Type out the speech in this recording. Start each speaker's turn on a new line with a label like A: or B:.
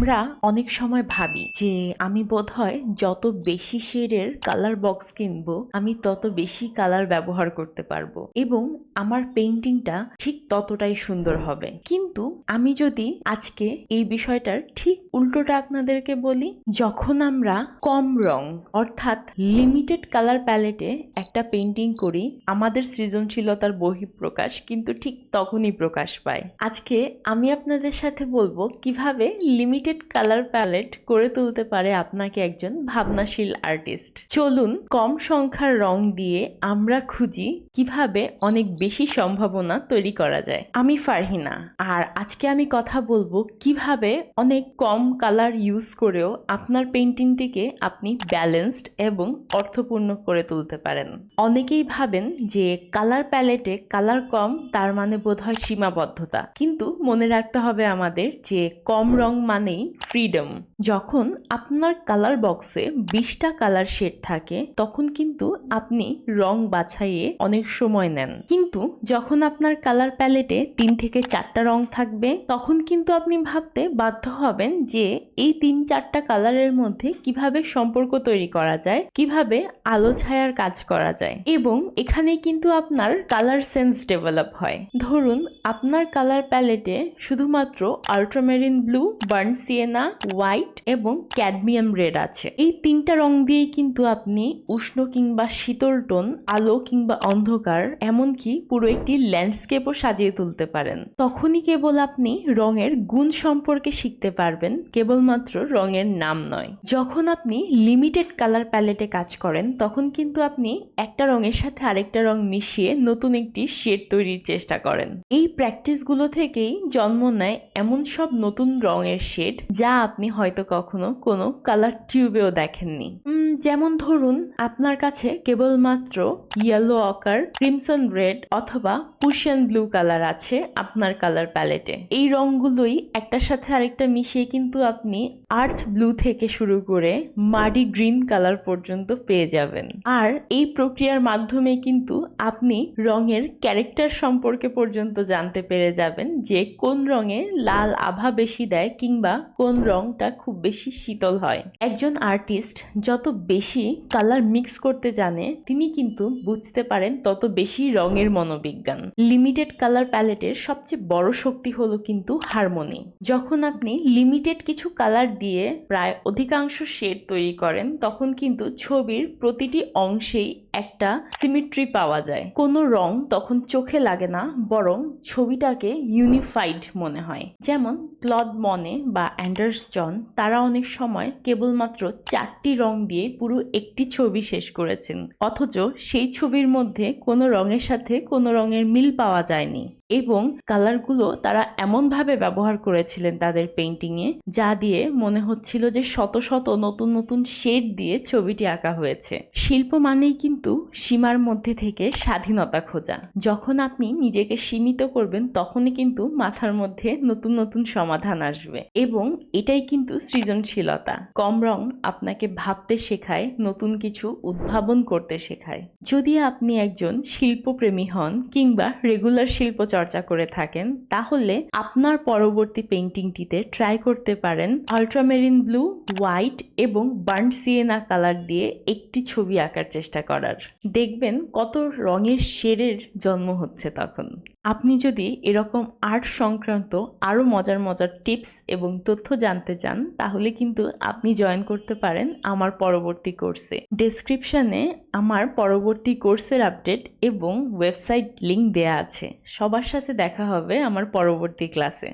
A: আমরা অনেক সময় ভাবি যে আমি বোধহয় যত বেশি শেডের কালার বক্স কিনবো, আমি তত বেশি কালার ব্যবহার করতে পারব এবং আমার পেন্টিংটা ঠিক ততটাই সুন্দর হবে। কিন্তু আমি যদি আজকে এই বিষয়টার ঠিক উল্টোটা আপনাদেরকে বলি, যখন আমরা কম রং, অর্থাৎ লিমিটেড কালার প্যালেটে একটা পেন্টিং করি, আমাদের সৃজনশীলতার বহিঃপ্রকাশ কিন্তু ঠিক তখনই প্রকাশ পায়। আজকে আমি আপনাদের সাথে বলব কীভাবে লিমিটেড কালার প্যালেট করে তুলতে পারে আপনাকে একজন ভাবনাশীল আর্টিস্ট চলুন কম সংখ্যার রং দিয়ে আমরা খুঁজি কীভাবে অনেক বেশি সম্ভাবনা তৈরি করা যায়। আমি ফারহিনা, আর আজকে আমি কথা বলব কীভাবে অনেক কম কালার ইউজ করেও আপনার পেন্টিংটিকে আপনি ব্যালেন্সড এবং অর্থপূর্ণ করে তুলতে পারেন। অনেকেই ভাবেন যে কালার প্যালেটে কালার কম, তার মানে বোধহয় সীমাবদ্ধতা। কিন্তু মনে রাখতে হবে আমাদের যে কম রং মানেই ফ্রিডম যখন আপনার কালার বক্সে বিশটা কালার শেড থাকে, তখন কিন্তু আপনি রং বাছাইয়ে অনেক সময় নেন। কিন্তু যখন আপনার কালার প্যালেটে তিন থেকে চারটা রং থাকবে, তখন কিন্তু আপনি ভাবতে বাধ্য হবেন যে এই তিন চারটা কালারের মধ্যে কীভাবে সম্পর্ক তৈরি করা যায়, কীভাবে আলো ছায়ার কাজ করা যায় এবং এখানে কিন্তু আপনার কালার সেন্স ডেভেলপ হয়। ধরুন, আপনার কালার প্যালেটে শুধুমাত্র ultramarine blue burnt sienna, white এবং ক্যাডমিয়াম রেড আছে। এই তিনটা রং দিয়েই কিন্তু আপনি উষ্ণ কিংবা শীতল টোন, আলো কিংবা অন্ধকার, এমনকি পুরো একটি ল্যান্ডস্কেপও সাজিয়ে তুলতে পারেন। তখনই কেবল আপনি রঙের গুণ সম্পর্কে শিখতে পারবেন, কেবলমাত্র রঙের নাম নয়। যখন আপনি লিমিটেড কালার প্যালেটে কাজ করেন, তখন কিন্তু আপনি একটা রঙের সাথে আরেকটা রং মিশিয়ে নতুন একটি শেড তৈরির চেষ্টা করেন। এই প্র্যাকটিসগুলো থেকেই জন্ম নেয় এমন সব নতুন রঙের শেড যা আপনি হয়তো কখনো কোনো কালার টিউবেও দেখেননি। যেমন ধরুন, আপনার কাছে কেবলমাত্র ইয়েলো অকার ক্রিমসন রেড অথবা পুশিয়ান ব্লু কালার আছে আপনার কালার প্যালেটে এই রঙগুলোই একটার সাথে আরেকটা মিশিয়ে কিন্তু আপনি আর্থ ব্লু থেকে শুরু করে মাডি গ্রিন কালার পর্যন্ত পেয়ে যাবেন। আর এই প্রক্রিয়ার মাধ্যমে কিন্তু আপনি রঙের ক্যারেক্টার সম্পর্কে পর্যন্ত জানতে পেরে যাবেন যে কোন রঙে লাল আভা বেশি দেয় কিংবা কোন রংটা খুব বেশি শীতল হয়। একজন আর্টিস্ট যত বেশি কালার মিক্স করতে জানে, তিনি কিন্তু বুঝতে পারেন তত বেশি রঙের মনোবিজ্ঞান। লিমিটেড কালার প্যালেটের সবচেয়ে বড় শক্তি হলো কিন্তু হারমোনি। যখন আপনি লিমিটেড কিছু কালার দিয়ে প্রায় অধিকাংশ শেড তৈরি করেন, তখন কিন্তু ছবির প্রতিটি অংশেই একটা সিমিট্রি পাওয়া যায়। কোনো রং তখন চোখে লাগে না, বরং ছবিটাকে ইউনিফাইড মনে হয়। যেমন ক্লদ মনে বা অ্যান্ডার্স জন তারা অনেক সময় কেবলমাত্র চারটি রং দিয়ে পুরো একটি ছবি শেষ করেছেন। অথচ সেই ছবির মধ্যে কোনো রঙের সাথে কোনো রঙের মিল পাওয়া যায়নি। এবং কালারগুলো তারা এমনভাবে ব্যবহার করেছিলেন তাদের পেন্টিংয়ে যা দিয়ে মনে হচ্ছিল যে শত শত নতুন নতুন শেড দিয়ে ছবিটি আঁকা হয়েছে। শিল্প মানেই কিন্তু সীমার মধ্যে থেকে স্বাধীনতা খোঁজা। যখন আপনি নিজেকে সীমিত করবেন, তখনই কিন্তু মাথার মধ্যে নতুন নতুন সমাধান আসবে। এবং এটাই কিন্তু সৃজনশীলতা। কম রং আপনাকে ভাবতে শেখায়, নতুন কিছু উদ্ভাবন করতে শেখায়। যদি আপনি একজন শিল্পপ্রেমী হন কিংবা রেগুলার শিল্প চর্চা করে থাকেন, তাহলে আপনার পরবর্তী পেন্টিংটিতে ট্রাই করতে পারেন আল্ট্রামেরিন ব্লু হোয়াইট এবং বার্ন সিয়েনা কালার দিয়ে একটি ছবি আঁকার চেষ্টা করার। দেখবেন কত রঙের শেরের জন্ম হচ্ছে তখন। আপনি যদি এরকম আর্ট সংক্রান্ত আরও মজার মজার টিপস এবং তথ্য জানতে চান, তাহলে কিন্তু আপনি জয়েন করতে পারেন আমার পরবর্তী কোর্সে। ডেসক্রিপশানে আমার পরবর্তী কোর্সের আপডেট এবং ওয়েবসাইট লিঙ্ক দেয়া আছে। সবার সাথে দেখা হবে আমার পরবর্তী ক্লাসে।